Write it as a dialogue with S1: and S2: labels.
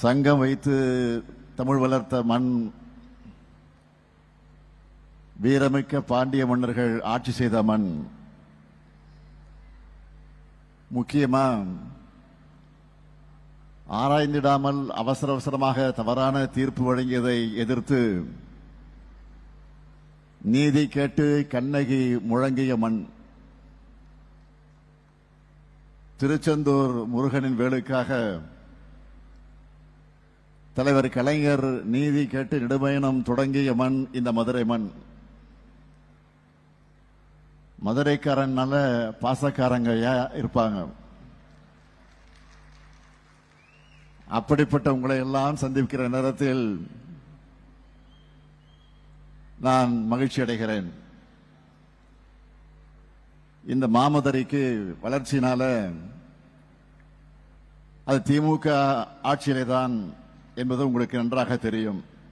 S1: சங்கம் வைத்து தமிழ் வளர்த்த மண் வீரமிக்க பாண்டிய மன்னர்கள் ஆட்சி செய்த மண். முக்கியமா ஆராய்ந்திடாமல் அவசர அவசரமாக தவறான தீர்ப்பு வழங்கியதை எதிர்த்து நீதி கேட்டு கண்ணகி முழங்கிய மண். திருச்செந்தூர் முருகனின் வேலுக்காக தலைவர் கலைஞர் நீதி கேட்டு நெடுபயணம் தொடங்கிய மண் இந்த மதுரை மண். மதுரைக்காரனால பாசக்காரங்க இருப்பாங்க. அப்படிப்பட்ட உங்களை எல்லாம் சந்திக்கிற நேரத்தில் நான் மகிழ்ச்சி அடைகிறேன். இந்த மாமதுரைக்கு வளர்ச்சியினால அது திமுக ஆட்சியிலே தான் என்பது உங்களுக்கு நன்றாக தெரியும்.